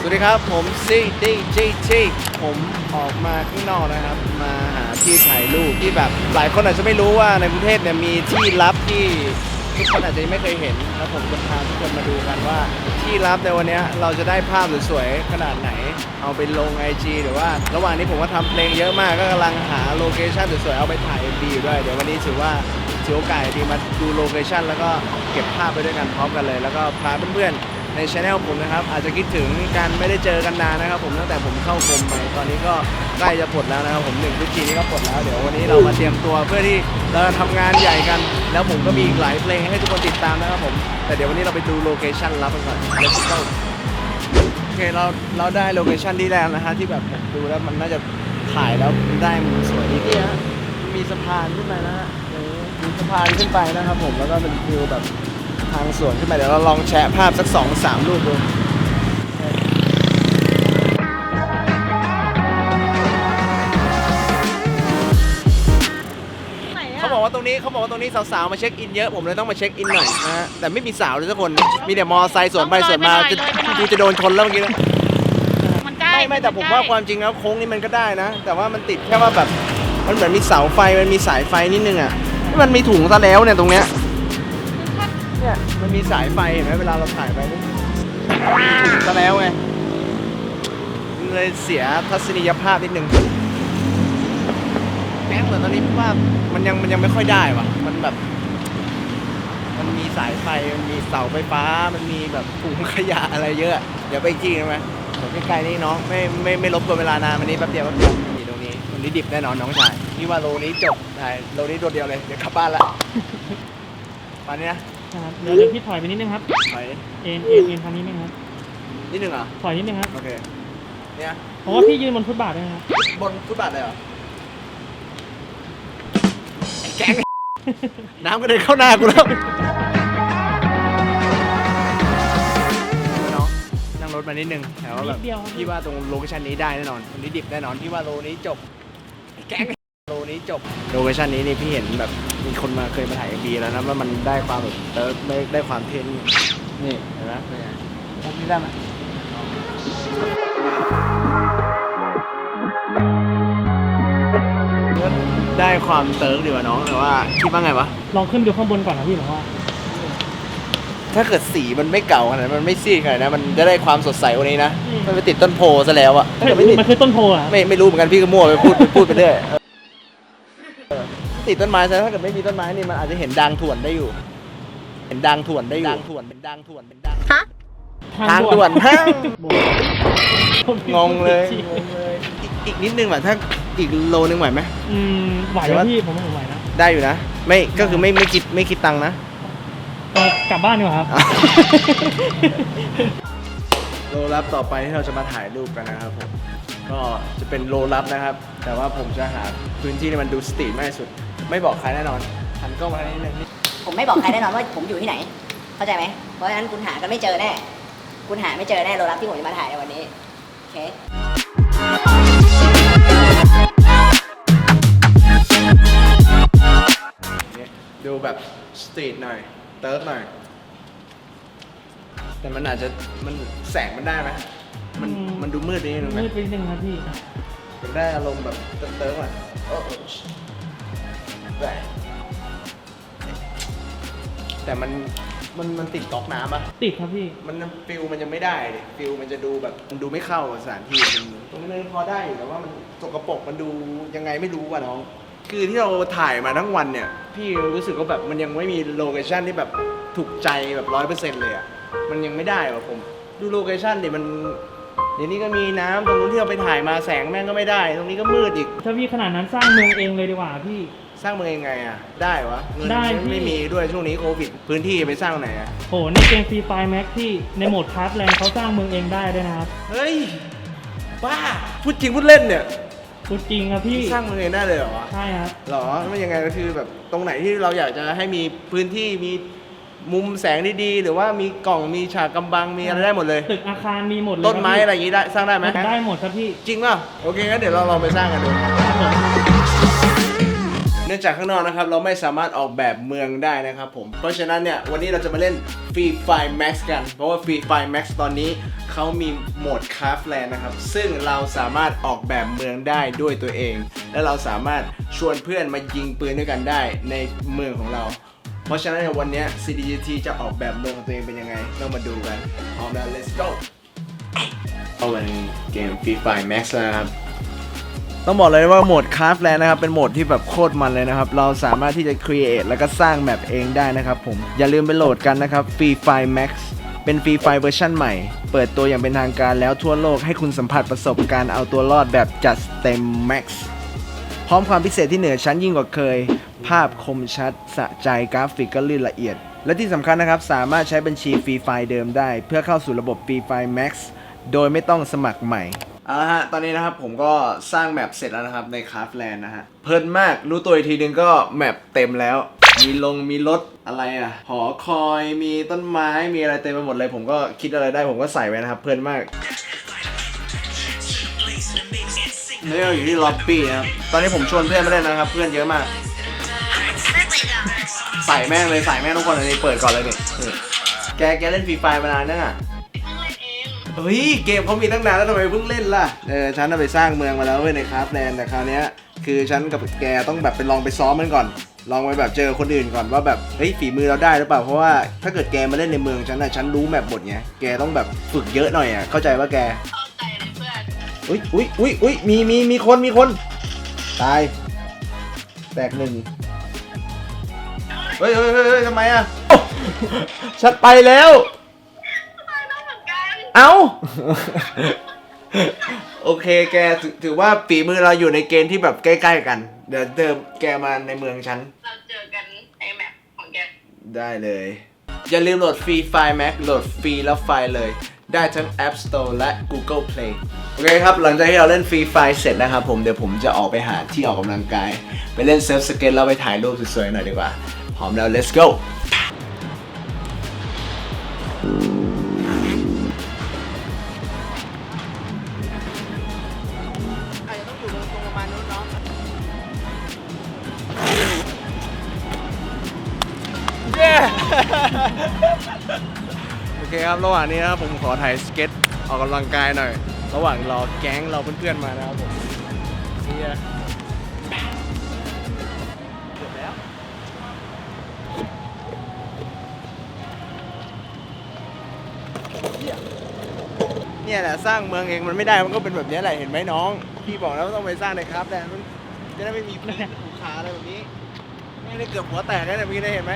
สวัสดีครับ ผม CDJT ผมออกมาข้างนอกนะครับ มาหาที่ถ่ายรูปที่แบบหลายคนอาจจะไม่รู้ว่าในกรุงเทพเนี่ยมีที่ลับที่ทุกคนอาจจะยังไม่เคยเห็นแล้วผมจะพาทุกคนมาดูกันว่า ที่ลับในวันนี้เราจะได้ภาพสวยๆขนาดไหน เอาไปลง IG หรือว่าระหว่างนี้ผมก็ทำเพลงเยอะมากก็กำลังหาโลเคชั่นสวยๆเอาไปถ่าย MV อยู่ด้วยเดี๋ยววันนี้ถือว่าถือโอกาสดีมาดูโลเคชั่นแล้วก็เก็บภาพไปด้วยกันพร้อมกันเลย แล้วก็พาเพื่อนๆ ในช anel ผมนะครับ อาจจะคิดถึงการไม่ได้เจอกันนานนะครับผมตั้งแต่ผมเข้ากรมไปตอนนี้ก็ใกล้จะปลดแล้วนะครับผมหนึ่งพฤศจิกายนนี้ก็ปลดแล้วเดี๋ยววันนี้เรามาเตรียมตัวเพื่อที่เราจะทำงานใหญ่กัน แล้วผมก็มีอีกหลายเพลงให้ทุกคนติดตามนะครับผมแต่เดี๋ยววันนี้เราไปดูโลเคชันรับกันก่อน Let's go โอเคเราเราได้โลเคชันที่แรกนะฮะที่แบบผมดูแล้วมันน่าจะถ่ายแล้วได้มุมสวยดีนี่ฮะมีสะพานขึ้นไปนะฮะเออมีสะพานขึ้นไปนะครับผมแล้วก็เป็นฟิวแบบางสวนขึ้นไปเดี๋ยวเราลองแชะภาพสักสองสามรูปดูเขาบอกว่าตรงนี้เขาบอกว่าตรงนี้สาวๆ มาเช็คอินเยอะผมเลยต้องมาเช็คอินหน่อยนะฮะแต่ไม่มีสาวเลยทุกคน มีแต่มอไซค์สวนไปสวนมาจะกูจะโดนชนแล้วเมื่อกี้นะมันใกล้ไม่ไม่แต่ผมว่าความจริงแล้วโค้งนี้มันก็ได้นะ แต่ว่ามันติดแค่ว่าแบบมันเหมือนมีเสาไฟมันมีสายไฟนิดนึงอะนี่มันมีถุงซะแล้วเนี่ยตรงเนี้ย เนี่ยมันมีสายไฟเห็นไหมเวลาเราถ่ายไปนี่มีถุงซะแล้วไงเลยเสียทัศนียภาพนิดนึงแม้แต่ตอนนี้ว่ามันยังมันยังไม่ค่อยได้ว่ะ มันแบบ มันมีสายไฟ มันมีเสาไฟฟ้า มันมีแบบถุงขยะอะไรเยอะ เดี๋ยวไปอีกทีได้ไหมเดี๋ยวใกล้ๆนี่เน้องไม่ไม่ไม่รบกวนเวลานานวันนี้แป๊บเดียวแป๊บเดียวนี่ตรงนี้ตรงนี้ดิบแน่นอนน้องชายพี่ว่าโลนี้จบใช่โลนี้ตัวเดียวเลย เดี๋ยวกลับบ้านละปานนี้นะ ครับเดี๋ยวเดี๋ยวพี่ถอยไปนิดนึงครับ ถอยเอ็นเอ็นเอ็นทางนี้นึงครับ นิดนึงเหรอ ถอยนิดนึงครับโอเค เนี่ย เพราะว่าพี่ยืนบนฟุตบาทด้วยนะครับ บนฟุตบาทเลยเหรอไอ้แก๊ง น้ำก็เดินเข้าหน้ากูแล้วน้องนั่งรถมานิดนึงแต่ว่าแบบนิดเดียวครับ พี่ว่าตรงโลเคชันนี้ได้แน่นอนตรงนี้ดิบแน่นอน พี่ว่าโลนี้จบไอ้แก๊ง โลนี้จบโลเคชันนี้นี่พี่เห็นแบบมีคนมาเคยมาถ่ายบีแล้วนะว่ามันได้ความแบบเติร์กได้ได้ความเท่นี่นี่เห็นไหมเป็นไงพวกนี้ได้ไหมได้ความเติร์กดีกว่าน้องแต่ว่าคิดว่าไงวะลองขึ้นดูข้างบนก่อนนะพี่ผมว่า ถ้าเกิดสีมันไม่เก่าขนาดนั้นมันไม่ซีดขนาดนั้นมันจะได้ความสดใสกว่านี้นะอืม มันไปติดต้นโพซะแล้วอะถ้าเฮ้ยเกิดไม่ติดมันคือต้นโพอะ ไม่ไม่รู้เหมือนกันพี่ก็มั่วไปพูดไปพูดไปเรื่อยเออเออ ติดต้นไม้ซะถ้าเกิดไม่มีต้นไม้นี่มันอาจจะเห็นดางถ่วนได้อยู่ เห็นดางถ่วนได้อยู่ดางถ่วนเป็นดางถ่วนเป็นดางทางด่วนฮะผมงงเลยงงเลยอีกอีกนิดนึงว่ะถ้าอีกโลนึงไหวไหมอืมไหวแต่นะว่าพี่ผมว่าผมไหวนะได้อยู่นะ ไม่ก็คือไม่ไม่คิดไม่คิดตังค์นะเออกลับบ้านดีกว่าครับโลลับต่อไปที่เราจะมาถ่ายรูปกันนะครับผมก็จะเป็นโลลับนะครับ แต่ว่าผมจะหาพื้นที่ที่มันดูสตรีทมากที่สุด ไม่บอกใครแน่นอนหันกล้องมาทางนี้เลยผมไม่บอกใครแน่นอนว่าผมอยู่ที่ไหน เข้าใจไหมเพราะฉะนั้นคุณหากันไม่เจอแน่ คุณหาไม่เจอแน่โรลับที่ผมจะมาถ่ายในวันนี้ โอเคเนี่ยดูแบบสตรีทหน่อย เติร์กหน่อย แต่มันอาจจะมันแสงมันได้ไหมมันอืมมันดูมืดนิดนึงไหมมืดไปนิดนึงครับพี่อยากได้อารมณ์แบบเติร์กๆหน่อย โอ้โหแต่แต่มันมันมันติดก๊อกน้ำปะติดครับพี่ มันฟิลมันยังไม่ได้ดิฟิลมันจะดูแบบมันดูไม่เข้ากับสถานที่มันตรงนี้มันพอได้อยู่แต่ว่ามันสกปรกมันดูยังไงไม่รู้ว่ะน้อง คือที่เราถ่ายมาทั้งวันเนี่ย พี่รู้สึกว่าแบบมันยังไม่มีโลเคชั่นที่แบบถูกใจแบบร้อยเปอร์เซ็นต์เลยอะมันยังไม่ได้ว่ะผม ดูโลเคชั่นดิมันเดี๋ยวนี้ก็มีน้ำตรงนู้นที่เราไปถ่ายมาแสงแม่งก็ไม่ได้ ตรงนี้ก็มืดอีก ถ้าพี่ขนาดนั้นสร้างเมืองเองเลยดีกว่าพี่ สร้างเมืองยังไงอะ ได้วะ เงินได้พี่ ไม่มีด้วยช่วงนี้โควิด พื้นที่ไปสร้างไหนอะ โหในเกมฟรีไฟแม็กที่ในโหมดคลาสแรงเขาสร้างเมืองเองได้ด้วยนะครับ เฮ้ย บ้า พูดจริงพูดเล่นเนี่ย พูดจริงครับพี่ สร้างเมืองเองได้เลยเหรอวะใช่ครับ หรอมันยังไงก็คือแบบตรงไหนที่เราอยากจะให้มีพื้นที่มีมุมแสงดีๆ หรือว่ามีกล่องมีฉากกำบังมีอะไรได้หมดเลย ตึกอาคารมีหมดเลยต้นไม้คอะไรบอย่างงี้ได้สร้างได้ไหมพี่ได้หมดครับพี่จริงป่ะโอเคงั้นเดี๋ยวเราลองไปสร้างกันดู ครับผม เนื่องจากข้างนอกนะครับเราไม่สามารถออกแบบเมืองได้นะครับผม เพราะฉะนั้นเนี่ยวันนี้เราจะมาเล่น Free Fire Max กัน เพราะว่า Free Fire Max ตอนนี้เขามีโหมด Craftland นะครับ ซึ่งเราสามารถออกแบบเมืองได้ด้วยตัวเอง และเราสามารถชวนเพื่อนมายิงปืนด้วยกันได้ในเมืองของเราเพราะฉะนั้นวันนี้ CDGT จะออกแบบเมืองของตัวเองเป็นยังไงเรามาดูกันพร้อมแล้ว let's go เข้ามาในเกม Free Fire Max แล้วนะครับ ต้องบอกเลยว่าโหมด Craftland นะครับเป็นโหมดที่แบบโคตรมันเลยนะครับ เราสามารถที่จะ create แล้วก็สร้างแมปเองได้นะครับผม อย่าลืมไปโหลดกันนะครับ Free Fire Max เป็น Free Fire เวอร์ชันใหม่ เปิดตัวอย่างเป็นทางการแล้วทั่วโลกให้คุณสัมผัสประสบการณ์เอาตัวรอดแบบจัดเต็ม Max พร้อมความพิเศษที่เหนือชั้นยิ่งกว่าเคย ภาพคมชัด สะใจกราฟิกก็ลื่นละเอียด และที่สำคัญนะครับ สามารถใช้บัญชีฟรีไฟเดิมได้ เพื่อเข้าสู่ระบบฟรีไฟล์ Max โดยไม่ต้องสมัครใหม่ เอาละฮะ ตอนนี้นะครับผมก็สร้างแมปเสร็จแล้วนะครับใน Craftland นะฮะ เพลินมาก รู้ตัวอีกทีนึงก็แมปเต็มแล้ว มีลง มีรถ อะไรอะ หอคอย มีต้นไม้ มีอะไรเต็มไปหมดเลย ผมก็คิดอะไรได้ผมก็ใส่ไว้นะครับ เพลินมาก นี่เราอยู่ที่ล็อบบี้นะครับ ตอนนี้ผมชวนเพื่อนมาเล่นนะครับ เพื่อนเยอะมาก ใส่แม่งเลย ใส่แม่งทุกคนเลยนี่เปิดก่อนเลยนี่นี่แก แกเล่นฟรีไฟมานานยังอะ เฮ้ยเกมเขามีตั้งนานแล้วทำไมเพิ่งเล่นล่ะ เออฉันน่ะไปสร้างเมืองมาแล้วเว้ยในคราฟแลนด์แต่คราวเนี้ยคือฉันกับแกต้องแบบไปลองไปซ้อมมันก่อน ลองไปแบบเจอคนอื่นก่อนว่าแบบเฮ้ยฝีมือเราได้หรือเปล่าเพราะว่าถ้าเกิดแกมาเล่นในเมืองฉันน่ะฉันรู้แมปหมดไงแกต้องแบบฝึกเยอะหน่อยอะเข้าใจว่าแกเข้าใจเลยเพื่อนอุ้ยอุ้ยอุ้ยอุ้ยมีมีมีคนมีคนตายแตกหนึ่งเฮ้ยเฮ้ยเฮ้ยเฮ้ยทำไมอะฉันไปแล้ว ตายต้องเหมือนกัน เอ้า โอเคแกถือถือว่าฝีมือเราอยู่ในเกณฑ์ที่แบบใกล้ๆกัน เดี๋ยวเติมแกมาในเมืองฉัน เราเจอกันในแมปของแก ได้เลย อย่าลืมโหลดฟรีไฟล์ Mac โหลดฟรีแล้วไฟล์เลย ได้ทั้ง App Store และ Google Play โอเคครับ หลังจากที่เราเล่นฟรีไฟล์เสร็จนะครับผม เดี๋ยวผมจะออกไปหาที่ออกกำลังกาย ไปเล่นเซิร์ฟสเก็ตแล้วไปถ่ายรูปสวยๆหน่อยดีกว่า พร้อมแล้ว let's go ครับระหว่างนี้นะครับผมขอถ่ายสเก็ตออกกำลังกายหน่อย ระหว่างรอแก๊งเราเพื่อนๆมานะครับผมเนี่ยจบแล้วเนี่ยแหละสร้างเมืองเองมันไม่ได้มันก็เป็นแบบนี้แหละเห็นไหมน้อง พี่บอกแล้วว่าต้องไปสร้างในครับแดนมันจะได้ไม่มีพื้นภูขาอะไรแบบนี้ไม่ได้เกือบหัวแตกเลยนะเมื่อกี้ได้เห็นไหม